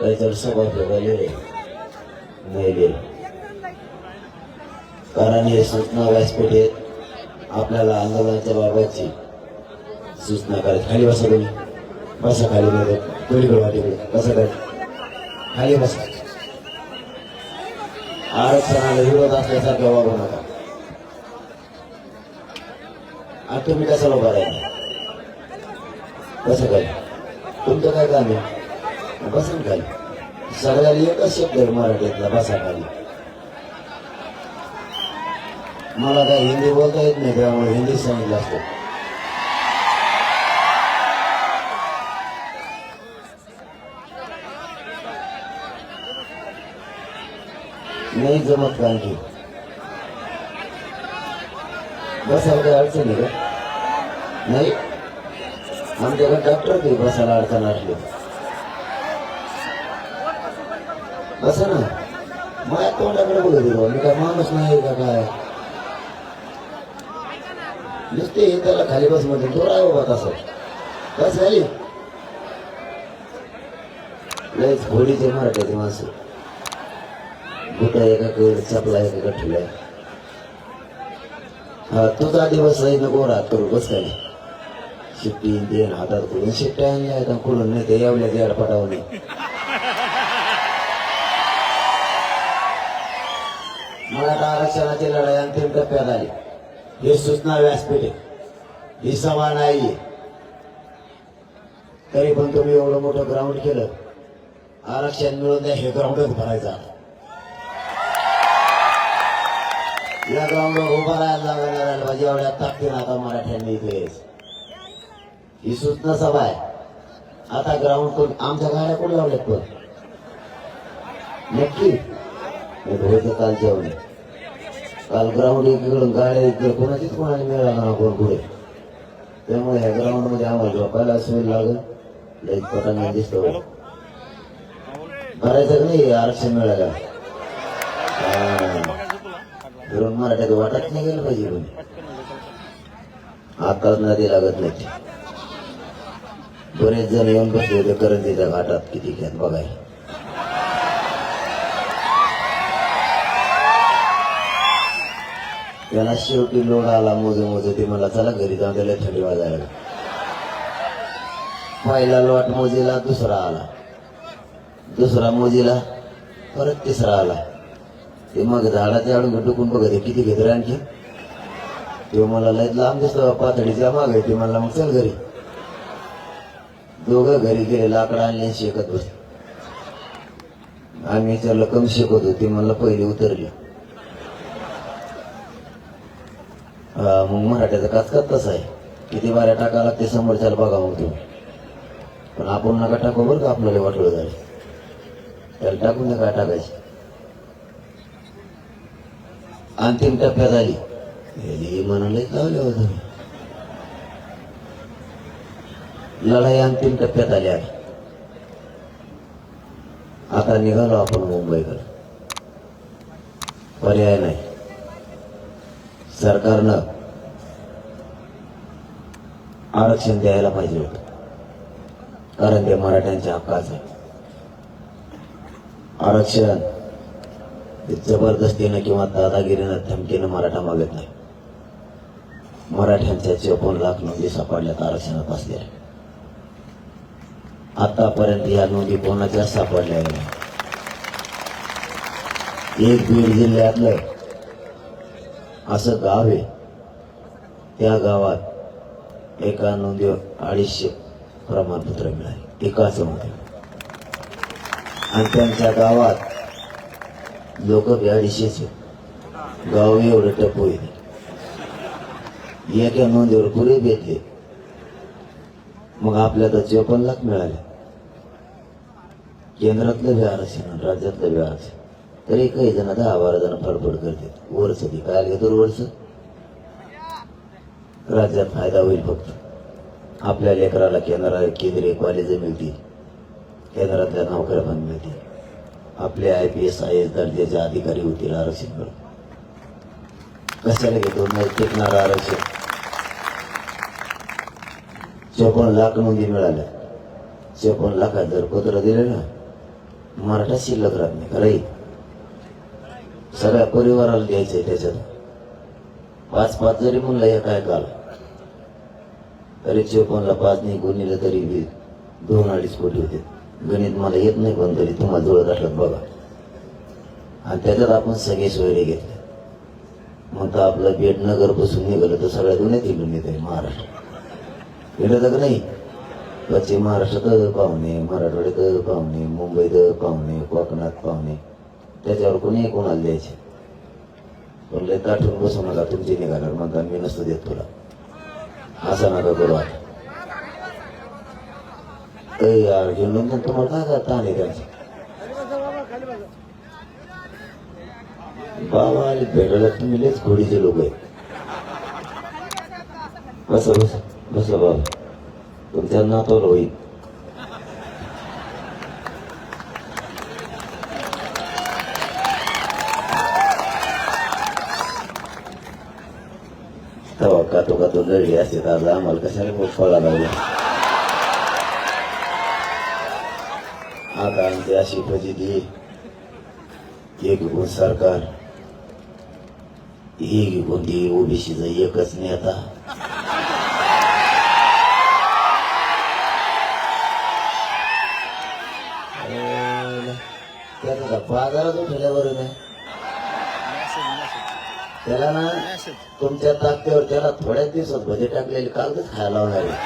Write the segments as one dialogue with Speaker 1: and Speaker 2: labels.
Speaker 1: काहीतरी सभा झाले नाही कारण हे सूचना व्यासपीठेत आपल्याला आंदोलनाच्या बाबतची सूचना करायची खाली बसा तुम्ही. बसा खाली मध्ये पलीकडे वाटीकडे बसा खाली. खाली बसा. आरक्षणाला विरोध असल्यासारखं वागू नका. आणि तुम्ही कशाला उभा कसं काय तुमचं काय काम आहे? बसन खाली सगळ्याला एकच शब्द आहे मराठीतला बसा खाली. मला काय हिंदी बोलता येत नाही त्यामुळे हिंदी सांगितलं असतं. नाही जमत का आणखी? बसायला काही अडचण आहे का? नाही. आमच्याकडे डॉक्टर ते बसायला अडचण असली असं ना? माझ्या तोंडाकडे बघत आहे मी काय माणूस नाही का काय? नुसते हे त्याला खाली बस म्हणते तो राय बाबा तसं. बस झाली? लयच घोडीचे मराठ्याचे माणसं. बुटा एकाकडे चपला एकाकडे ठेवलाय हा तुझा दिवस आहे नको राहत करू बस काय शिट्टी देण हातात करून शिट्ट्या आणल्या आहेत खुलून नाही ते यावल्या ते पटावं नाही. मराठा आरक्षणाची लढाई अंतिम टप्प्यात आली. ही सूचना व्यासपीठ आहे. ही सभा नाहीये तरी पण तुम्ही एवढं मोठं ग्राउंड केलं आरक्षण मिळून द्या हे ग्राउंडच भरायचं आता. या ग्राउंडवर उभा राहायला लागणार राहिला पाहिजे एवढ्या ताकदीन आता मराठ्यांनी इथे ही सूचना सभा आहे. आता ग्राउंड कोण आमच्या गाड्या कोण लावल्यात पण? नक्की? हे काल जेवण काल ग्राउंड एकीकडून गाड्या इकडे कोणाचीच कोणाला मिळाला ना भरपूर त्यामुळे ह्या ग्राउंडमध्ये आम्हाला झोपायला सोय लागल. लई पटांना दिसतो भरायचं का नाही आरक्षण मिळायला? हा. फिरून मराठ्यात वाटत नाही गेलं पाहिजे पण. आताच नदी लागत नाही. बरेच जण येऊन बसले होते करंजीच्या घाटात किती घ्यात बघायला. त्याला शेवटी लोड आला मोजे मोजे ते मला चला घरी जाऊन त्याला थंडी वाजायला. पहिला लोट मोजेला दुसरा आला. दुसरा मोजेला परत तिसरा आला. ते मग झाडाच्या आडून घटकून बघत किती घेत आणखी? ते मला लय लांब दिसतो पातळीचा माग आहे. ते मला मग चल घरी. दोघं घरी गेले लाकडं आणले आणि शेकत बस आम्ही विचारलं कम शेकत ते म्हणलं पहिले उतरलं हा, मग मराठ्याचा काचकाच तसा आहे? किती बाऱ्या टाका लागते समोरच्याला बघा मग तुम्ही. पण आपण नका टाकू बरं का आपल्याला वाटलं झालं. त्याला टाकून काय टाकायचं. अंतिम टप्प्यात आली गेली म्हणालेच लावले हो तुम्ही. लढाई अंतिम टप्प्यात आली आहे आता निघालो आपण मुंबईकडे. पर्याय नाही. सरकारनं आरक्षण द्यायला पाहिजे होतं. कारण ते मराठ्यांच्या हक्काचं आहे. आरक्षण जबरदस्तीनं किंवा दादागिरीनं धमकीनं मराठा मागत नाही. मराठ्यांच्या चोपन्न लाख नोंदी सापडल्यात आरक्षणात असल्या आतापर्यंत या नोंदी कोणाच्या सापडल्या नाही. एक बीड जिल्ह्यातलं असं गाव आहे. त्या गावात एका नोंदीवर अडीचशे प्रमाणपत्र मिळाले. एकाच मध्ये आणि त्यांच्या गावात लोक बी अडीचशेच गाव एवढं टप येते एका नोंदीवर पुरे बेतले मग आपल्याला चोपन्न लाख मिळाले. केंद्रातलं बी आरक्षण राज्यातलं बी आरक्षण. तरी काही जण दहा बारा जण फडफड करतात. वरच ती काय घेतो वर्ष. राज्यात फायदा होईल फक्त. आपल्या लेकराला केंद्रा केंद्रीय कॉलेज मिळतील. केंद्रातल्या नोकऱ्या पण मिळतील. आपले I P S I S दर्जाचे अधिकारी होतील आरक्षण मिळून कशाला घेतो? नाही टिकणार आरक्षण. चोपन्न लाख नोंदी मिळाल्या. चोपन्न लाखात जर पत्र दिले ना मराठा शिल्लक राहत नाही खरं सगळ्या परिवाराला घ्यायचंय त्याच्यात. पाच पाच जरी म्हणलं हे काय काल तरी चोपनला पाच नाही गुन्हेला तरी बी दोन अडीच कोटी होते. गणित मला येत नाही पण तरी तुम्हाला जुळत असलं बघा. आणि त्याच्यात आपण सगळे सोयरे घेतले. मग तर आपलं बेटनगर बसून निघालं तर सगळ्या दुनियात इकडून येते महाराष्ट्र. गेलं तर नाही? पश्चिम महाराष्ट्रात पाहुणे मराठवाड्यात पाहुणे मुंबईत पाहुणे कोकणात पाहुणे. त्याच्यावर कोणी कोणाला द्यायचे. बोलले लय ताठून बसू नका तुमची निघाल्यावर म्हणता मी नसतो देत तुला. असं नका करू आता. यार हे लोक तुम्हाला काय काय ताण त्यांचं? बाबा आले भेटायला तुम्ही लयच घोडीचे लोक आहेत. बस बस बस बाबा. तुमच्या नातवला होईल. कातो असते तर आज आम्हाला कशाला खूप फळा लागला आता आमची अशी प्रचिती एक गुण सरकार एक कोणती ओबीसीचा एकच नेता. अरे, त्याचा का बाजारात उठल्या बरं नाही त्याला ना तुमच्या ताकदीवर त्याला थोड्याच दिवसात भजे टाकलेले कागदच खायला लावणार ते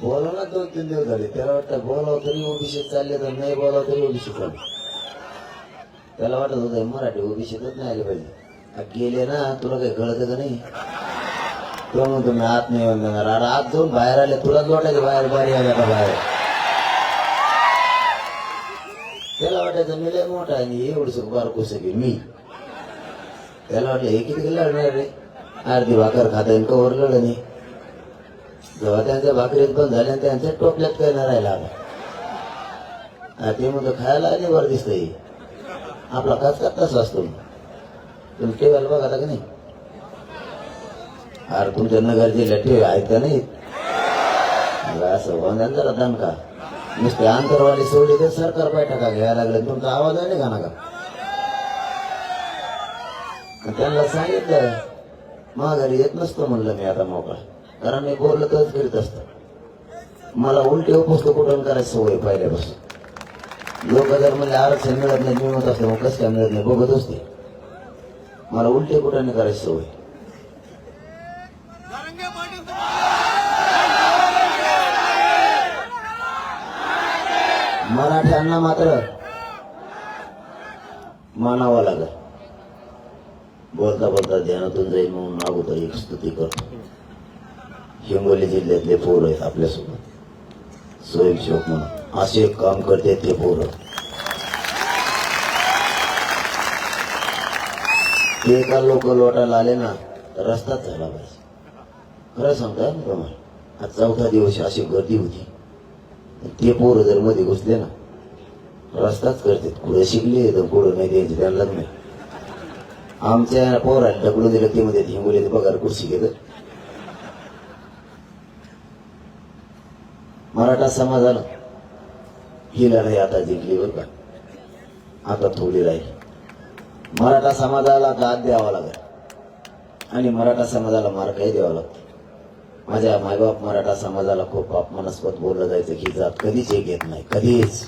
Speaker 1: बोला ना दोन तीन दिवस झाले. त्याला वाटतं बोलावं तरी ओबीसी चालले तर नाही बोलावं तरी ओबीसी चालले त्याला वाटत होतं मराठी ओबीसीतच नाही आले पाहिजे. गेले ना तुला काही कळत का नाही? तो म्हणतो मी आत नाही येऊन अरे आत जाऊन बाहेर आले तुला वाटायचं बाहेर बाहेर आल्या का बाहेर? त्याला वाटायचं मी लय मोठा आहे आणि एवढं बारको सगळी मी? त्याला वाटलं हे किती लढणार रे? अर्धी भाकर खाता येईल कवर लढ नाही जेव्हा त्यांच्या भाकरीत पण झाल्या आणि त्यांच्या टोपल्यात काय नाही राहिला आता. हा, ते म्हणतो खायला आणि वर दिसतंय. आपला काच का तसा असतो? तुम्ही टेबल बघा का नाही? अरे तुमच्या नगर जिल्ह्यात ठेव आहेत का नाही अरे असं होण्यात जरा दणका. नुसते आंतरवाली सोडली तर सरकार बैठका घ्यायला लागले. तुमचा आवाज आहे का ना त्यांना सांगितलं माघारी येत नसतो म्हणलं मी आता मोकळा. कारण मी बोललं तरच फिरत असत. मला उलटी उपस्थित कुठून करायची सवय पहिल्यापासून? लोक जर म्हणजे आरक्षण मिळत नाही मिळत असलं असते मग कसं काय मिळत नाही? बघत असते. मला उलटी कुठं करायची सवय. मराठ्यांना मात्र मानावा लागेल. बोलता बोलता ध्यानातून जाईल म्हणून अगोदर एक स्तुती करतो. हिंगोली जिल्ह्यातले पोर आहेत आपल्यासोबत. स्वयंसेवक म्हणून. असे एक काम करते ते पोर. ते का लोक लोटायला आले ना तर रस्ताच झाला पाहिजे. खरं सांगता तुम्हाला आज चौथा दिवस अशी गर्दी होती. ते पोरं जर मध्ये घुसले ना रस्ताच करते. कुठं शिकले तर कुठं नाही द्यायचे त्यांना नाही आमच्या पोराला डबडू दिलं ते मध्ये हिंगोली पगार कुर्सी घेत. मराठा समाजाला ही लढाई आता जिंकली बरं का. आता थोडी राहील. मराठा समाजाला दाद द्यावा लागेल. आणि मराठा समाजाला मार्गही द्यावा लागतो. माझ्या मायबाप मराठा समाजाला खूप अपमानास्पद बोललं जायचं की जात कधीच एक येत नाही कधीच.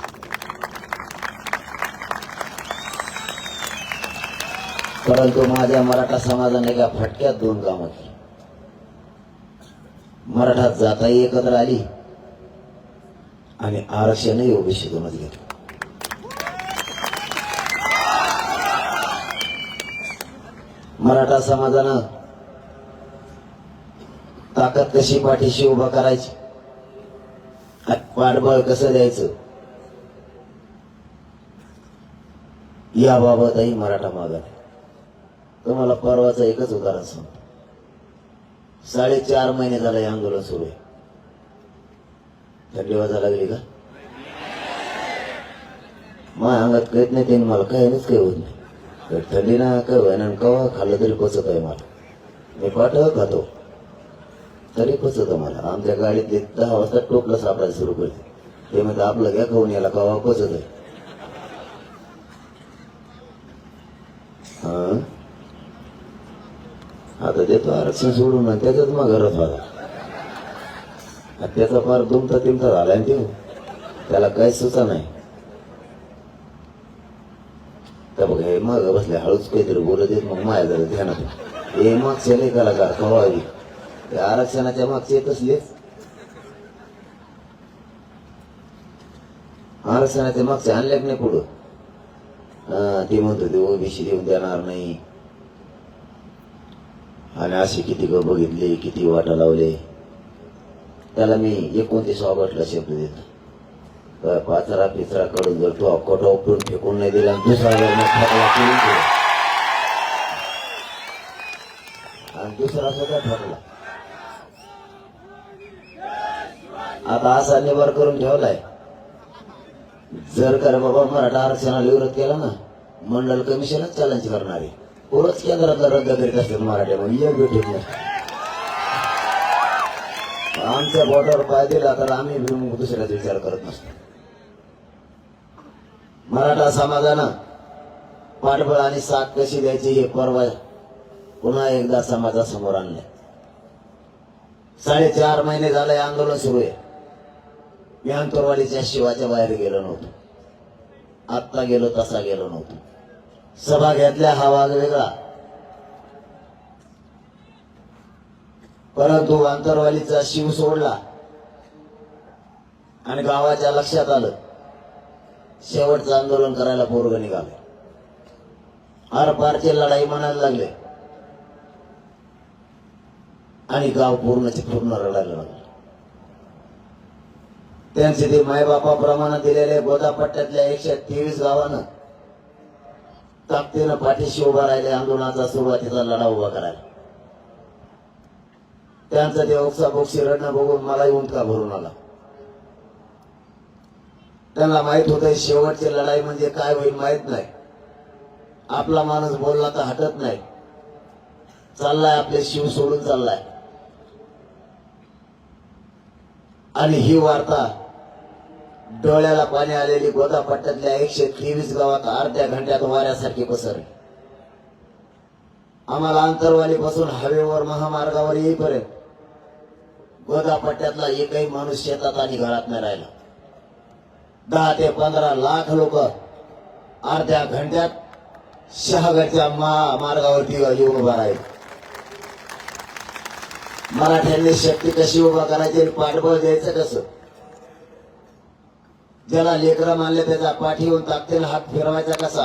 Speaker 1: परंतु माझ्या मराठा समाजाने एका फटक्यात दोन कामं केली. मराठा जाताही एकत्र आली आणि आरक्षणही ओबीसीतूनच घेतलं. मराठा समाजानं ताकद कशी पाठीशी उभा करायची? पाठबळ कसं द्यायचं? याबाबतही मराठा मागत तुम्हाला परवाचं एकच उदाहरण सांगतो. साडेचार महिने झालं हे आंदोलन सुरू आहे. थंडी वाजा लागली का? माझ्या अंगात कळत नाही ते मला काय काही होत नाही. तर थंडी ना काय व्हायना कवा खाल्लं तरी पोचत आहे मला. मी पाठ खातो. तरी पचत मला? आमच्या गाडीतले दहा वाजता टोपलं सापडायला सुरू करते ते म्हणजे आपलं घ्या खाऊन याला कवा पचत आहे आता देतो आरक्षण सोडून आणि त्याच्यात मग घरात व्हायला त्याचा फार दुमता तिमता झालाय आणि तो. त्याला काही सुचा नाही. तर बघ हे मग बसले हळूच काहीतरी बोलत येत मग माया जरा ध्यानात हे मागच्या नाही का कवावी ते आरक्षणाच्या मागचे येतच आरक्षणाच्या मागचे आणले नाही पुढं. हा, ते होती ते ओबीसी देऊन देणार नाही. आणि असे किती ग बघितले किती वाटा लावले. त्याला मी एकोणतीस ऑगस्टला शब्द देतो. पाचरा पिचरा कडून जर तो अकोटा उपटून फेकून नाही दिला आणि दुसरा जर मग आणि दुसरा सुद्धा ठरला. आता असा निवार करून ठेवलाय. जर का बाबा मराठा आरक्षणाला विरोध केला ना मंडल कमिशनच चॅलेंज करणार. आहे पुरच केंद्रातला रद्द करीत असतील मराठ्यामध्ये नाही आमच्या बोटावर पाय दिला तर आम्ही दुसऱ्याचा विचार करत नसतो. मराठा समाजानं पाठबळ आणि साथ कशी द्यायची हे पर्व पुन्हा एकदा समाजासमोर आणलंय. साडेचार महिने झाले आंदोलन सुरू आहे. मी अंतरवाडीच्या शिवाच्या बाहेर गेलो नव्हतो. आत्ता गेलो तसा गेलो नव्हतो. सभा घेतल्या हा वाघ वेगळा. परंतु आंतरवालीचा शिव सोडला आणि गावाच्या लक्षात आलं शेवटचं आंदोलन करायला पोरग निघाले. आर पारचे लढाई म्हणायला लागले. आणि गाव पूर्णचे पूर्ण रडायला लागले. त्यांचे ते मायबापाप्रमाणे दिलेले गोदापट्ट्यातल्या एकशे तेवीस गावानं ताकदीनं पाठीशी उभा राहिले आंदोलनाचा सुरुवातीचा लढा उभा करायला. त्यांचं ते ओक्साबोक्सी रडणं बघून मला येऊन का भरून आला. त्यांना माहीत होतं शेवटची लढाई म्हणजे काय होईल माहीत नाही. आपला माणूस बोलला तर हटत नाही. चाललाय आपले शिव सोडून चाललाय. आणि ही वार्ता डोळ्याला पाणी आलेली गोदापट्ट्यातल्या एकशे तेवीस गावात अर्ध्या घंट्यात वाऱ्यासारखी पसरली. आम्हाला अंतरवालीपासून हवेवर महामार्गावर येईपर्यंत गोदापट्ट्यातला एकही माणूस शेतात आणि घरात नाही राहिला. दहा ते पंधरा लाख लोक अर्ध्या घंट्यात शहागडच्या महामार्गावरती येऊन उभा राहील. मराठ्यांनी शक्ती कशी उभा करायची आणि पाठबळ द्यायचं कसं? ज्याला लेकरं मानले त्याचा पाठीवरून ताकदीने हात फिरवायचा कसा?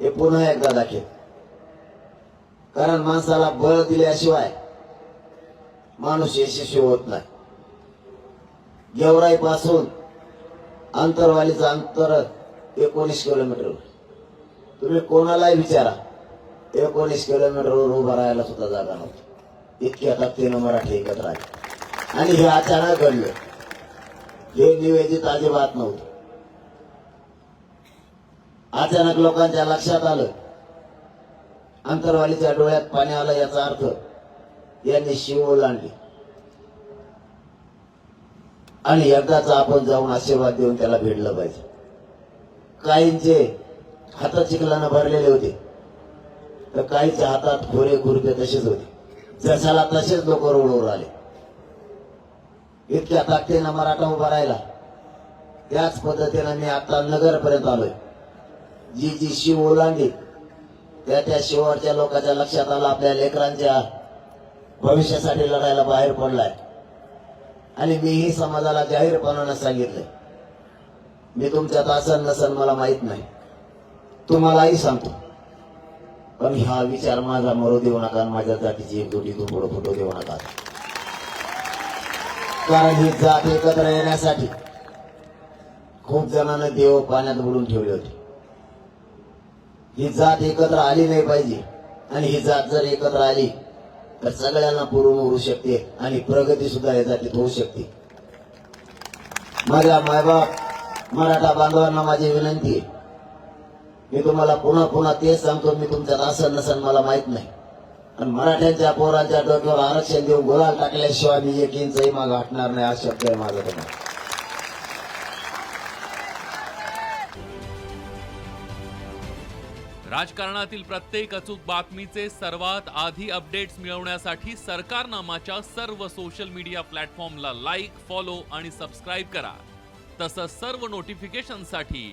Speaker 1: हे पुन्हा एकदा दाखेल कारण माणसाला बळ दिल्याशिवाय माणूस यशस्वी होत नाही. गेवराई पासून अंतरवालीचं अंतर एकोणीस किलोमीटर. तुम्ही कोणालाही विचारा एकोणीस किलोमीटरवर उभा राहायला सुद्धा जागा नव्हती. इतकी आता तीन मराठी एकत्र आले आणि हे अचानक घडलं. हे निवेदित अजिबात नव्हतं. अचानक लोकांच्या लक्षात आलं. अंतरवालीच्या डोळ्यात पाणी आलं याचा अर्थ यांनी शिव ओलांडली आणि एकदाच आपण जाऊन आशीर्वाद देऊन त्याला भेटलं पाहिजे. काहींचे हातात चिखलानं भरलेले होते. तर काहीच्या हातात खोरे खुरपे तसेच होते. जसाला तसेच लोक रोडवर आले. इतक्या ताकदीनं मराठा उभा राहिला. त्याच पद्धतीनं मी आता नगरपर्यंत आलोय. जी जी शिव ओलांडली त्या त्या शिवारच्या लोकांच्या लक्षात आलं आपल्या लेकरांच्या भविष्यासाठी लढायला बाहेर पडलाय. आणि मीही समाजाला जाहीरपणानं सांगितलंय. मी तुमच्यात असन नसन मला माहीत नाही. तुम्हालाही सांगतो. पण हा विचार माझा मरू देऊ नका माझ्या जातीची एकजुटी तू पुढे फुटू देऊ नका. कारण ही जात एकत्र येण्यासाठी खूप जणांना देव पाण्यात बुडून ठेवले होते. ही जात एकत्र आली नाही पाहिजे आणि ही जात जर एकत्र आली तर सगळ्यांना पुरून उरू शकते आणि प्रगती सुद्धा या जातीत होऊ शकते. माझ्या मायबाप मराठा बांधवांना माझी विनंती आहे मी तुम्हाला पुन्हा पुन्हा तेच सांगतो मी तुमच्यात असन नसन मला माहीत नाही. आणि मराठ्यांच्या पोरांच्या डोक्यावर आरक्षण देऊन गुलाल टाकल्याशिवाय मी एक इंचही माग हटणार नाही हा शब्द आहे माझा तुम्हाला.
Speaker 2: राजकारणातील प्रत्येक अचूक बातमीचे सर्वात आधी अपडेट्स मिळवण्यासाठी सरकारनामाच्या सर्व सोशल मीडिया प्लॅटफॉर्मला लाईक फॉलो आणि सबस्क्राईब करा. तसंच सर्व नोटिफिकेशनसाठी